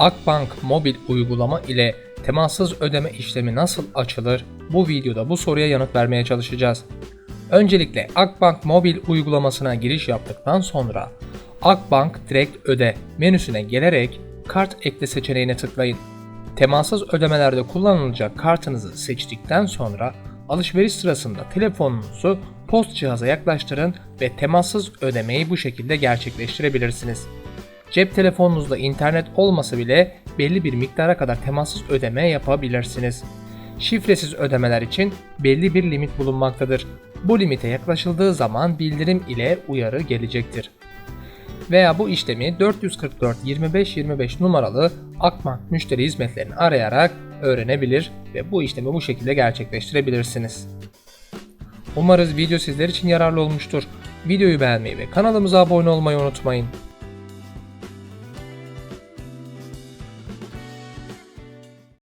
Akbank mobil uygulama ile temassız ödeme işlemi nasıl açılır? Bu videoda bu soruya yanıt vermeye çalışacağız. Öncelikle Akbank mobil uygulamasına giriş yaptıktan sonra Akbank Direkt Öde menüsüne gelerek kart ekle seçeneğine tıklayın. Temassız ödemelerde kullanılacak kartınızı seçtikten sonra alışveriş sırasında telefonunuzu post cihaza yaklaştırın ve temassız ödemeyi bu şekilde gerçekleştirebilirsiniz. Cep telefonunuzda internet olmasa bile belli bir miktara kadar temassız ödeme yapabilirsiniz. Şifresiz ödemeler için belli bir limit bulunmaktadır. Bu limite yaklaşıldığı zaman bildirim ile uyarı gelecektir. Veya bu işlemi 444 25 25 numaralı Akbank müşteri hizmetlerini arayarak öğrenebilir ve bu işlemi bu şekilde gerçekleştirebilirsiniz. Umarız video sizler için yararlı olmuştur. Videoyu beğenmeyi ve kanalımıza abone olmayı unutmayın.